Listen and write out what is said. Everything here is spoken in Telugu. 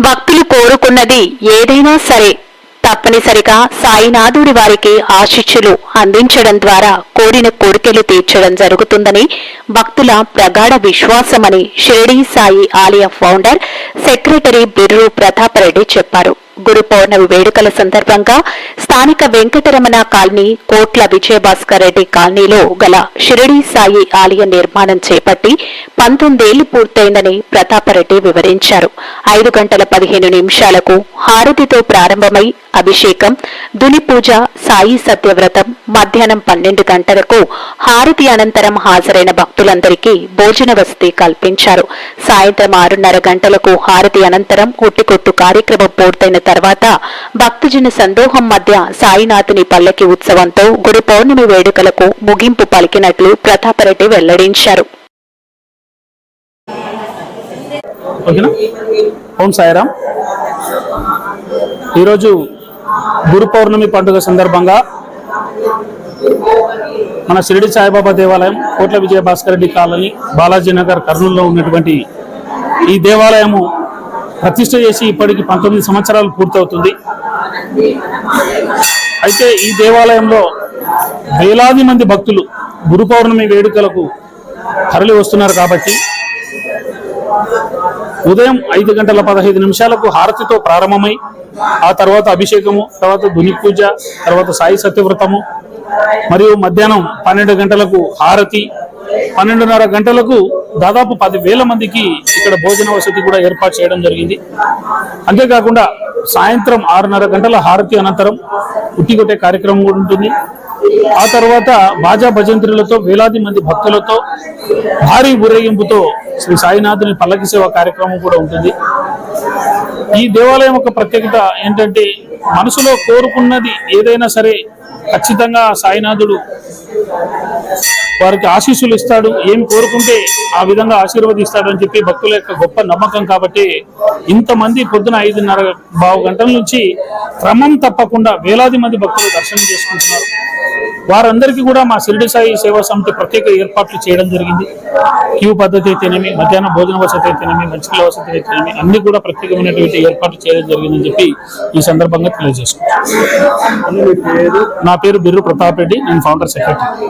భక్తులు కోరుకున్నది ఏదైనా సరే. తప్పనిసరిగా సాయినాథుడి వారికి ఆశిస్సులు అందించడం ద్వారా కోరిన కోరికలు తీర్చడం జరుగుతుందని భక్తుల ప్రగాఢ విశ్వాసమని షిరిడీ సాయి ఆలయ ఫౌండర్ సెక్రటరీ బిర్రు ప్రతాపరెడ్డి చెప్పారు. గురు పౌర్ణమి వేడుకల సందర్భంగా స్థానిక వెంకటరమణ కాలనీ కోట్ల విజయభాస్కర్ రెడ్డి కాలనీలో గల షిరిడీ సాయి ఆలయ నిర్మాణం చేపట్టి పంతొమ్మిదేళ్ళు పూర్తయిందని ప్రతాపరెడ్డి వివరించారు. ఐదు గంటల పదిహేను నిమిషాలకు హారతితో ప్రారంభమై అభిషేకం దుని పూజ సాయి సత్యవ్రతం మధ్యాహ్నం పన్నెండు గంటలకు హారతి అనంతరం హాజరైన భక్తులందరికీ భోజన వసతి కల్పించారు. సాయంత్రం ఆరున్నర గంటలకు హారతి అనంతరం ఉట్టికొట్టు కార్యక్రమం పూర్తయిన తర్వాత భక్తజన సందోహం మధ్య సాయినాథుని పల్లకి ఉత్సవంతో గురు పౌర్ణమి వేడుకలకు ముగింపు పలికినట్లు ప్రతాపరెడ్డి వెల్లడించారు. ఓకేనా? ఓం సాయిరామ్. ఈరోజు గురు పౌర్ణమి పండుగ సందర్భంగా మన షిరిడి సాయిబాబా దేవాలయం కోట్ల విజయ భాస్కర్ రెడ్డి కాలనీ బాలాజీ నగర్ కర్నూలులో ఉన్నటువంటి ఈ దేవాలయము ప్రతిష్ట చేసి ఇప్పటికి పంతొమ్మిది సంవత్సరాలు పూర్తవుతుంది. అయితే ఈ దేవాలయంలో వేలాది మంది భక్తులు గురు పౌర్ణమి వేడుకలకు తరలి వస్తున్నారు కాబట్టి ఉదయం ఐదు గంటల పదహైదు నిమిషాలకు హారతితో ప్రారంభమై ఆ తర్వాత అభిషేకము తర్వాత దుని పూజ తర్వాత సాయి సత్యవ్రతము మరియు మధ్యాహ్నం పన్నెండు గంటలకు హారతి. పన్నెండున్నర గంటలకు దాదాపు పదివేల మందికి ఇక్కడ భోజన వసతి కూడా ఏర్పాటు చేయడం జరిగింది. అంతేకాకుండా సాయంత్రం ఆరున్నర గంటల హారతి అనంతరం ఉట్టికొట్టే కార్యక్రమం కూడా ఉంటుంది. ఆ తర్వాత బాజా భజంత్రులతో వేలాది మంది భక్తులతో భారీ ఊరేగింపుతో శ్రీ సాయినాథుని పల్లకి సేవ కార్యక్రమం కూడా ఉంటుంది. ఈ దేవాలయం యొక్క ప్రత్యేకత ఏంటంటే మనసులో కోరుకున్నది ఏదైనా సరే ఖచ్చితంగా సాయినాథుడు వారికి ఆశీస్సులు ఇస్తాడు ఏం కోరుకుంటే ఆ విధంగా ఆశీర్వదిస్తాడు అని చెప్పి భక్తుల యొక్క గొప్ప నమ్మకం కాబట్టి ఇంతమంది పొద్దున ఐదున్నర బావు గంటల నుంచి క్రమం తప్పకుండా వేలాది మంది భక్తులు దర్శనం చేసుకుంటున్నారు. వారందరికీ కూడా మా షిరిడి సాయి సేవా సమితి ప్రత్యేక ఏర్పాట్లు చేయడం జరిగింది. క్యూ పద్ధతి అయితేనేమి మధ్యాహ్న భోజన వసతి అయితేనేమి మంచిల వసతి అయితేనేమి అన్ని కూడా ప్రత్యేకమైనటువంటి ఏర్పాట్లు చేయడం జరిగిందని చెప్పి ఈ సందర్భంగా తెలియజేసుకున్నాను నా పేరు బిర్రు ప్రతాప్ రెడ్డి నేను ఫౌండర్ సెక్రటరీ